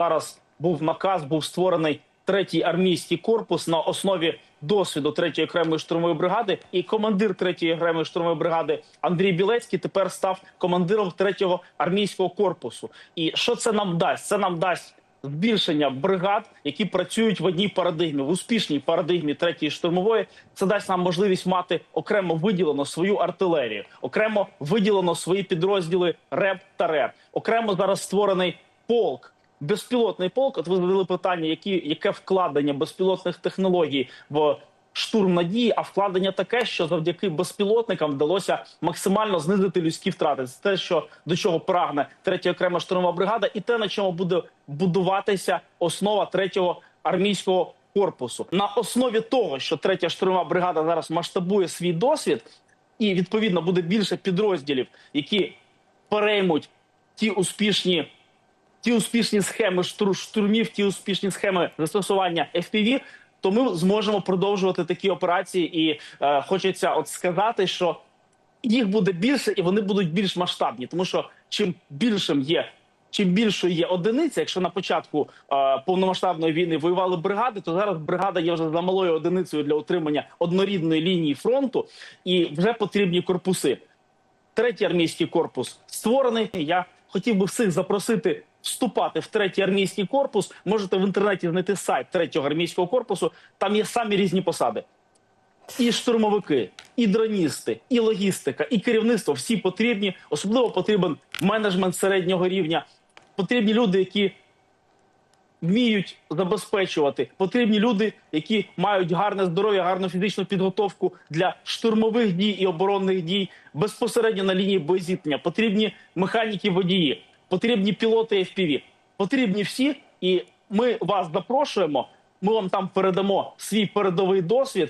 зараз був наказ, був створений третій армійський корпус на основі досвіду третьої окремої штурмової бригади. І командир третьої окремої штурмової бригади Андрій Білецький тепер став командиром третього армійського корпусу. І що це нам дасть? Це нам дасть. Збільшення бригад, які працюють в одній парадигмі, в успішній парадигмі третьої штурмової, це дасть нам можливість мати окремо виділено свою артилерію, окремо виділено свої підрозділи РЕП та РЕП, окремо зараз створений полк, безпілотний полк. От ви задали питання, які яке вкладення безпілотних технологій в штурм надії, а вкладення таке, що завдяки безпілотникам вдалося максимально знизити людські втрати. Це те, що до чого прагне третя окрема штурмова бригада, і те, на чому буде будуватися основа третього армійського корпусу. На основі того, що третя штурмова бригада зараз масштабує свій досвід, і відповідно буде більше підрозділів, які переймуть ті успішні. Ті успішні схеми штур- штурмів, ті успішні схеми застосування FPV, то ми зможемо продовжувати такі операції. І е, хочеться от сказати, що їх буде більше і вони будуть більш масштабні, тому що чим більшим є. Чим більшою є одиниця, якщо на початку е, повномасштабної війни воювали бригади, то зараз бригада є вже за малою одиницею для утримання однорідної лінії фронту, і вже потрібні корпуси. Третій армійський корпус створений. Я хотів би всіх запросити вступати в третій армійський корпус. Можете в інтернеті знайти сайт третього армійського корпусу. Там є самі різні посади. І штурмовики, і дроністи, і логістика, і керівництво всі потрібні. Особливо потрібен менеджмент середнього рівня. Потрібні люди, які вміють забезпечувати. Потрібні люди, які мають гарне здоров'я, гарну фізичну підготовку для штурмових дій і оборонних дій безпосередньо на лінії боєзіткнення. Потрібні механіки водії, потрібні пілоти FPV. Потрібні всі, і ми вас запрошуємо. Ми вам там передамо свій передовий досвід.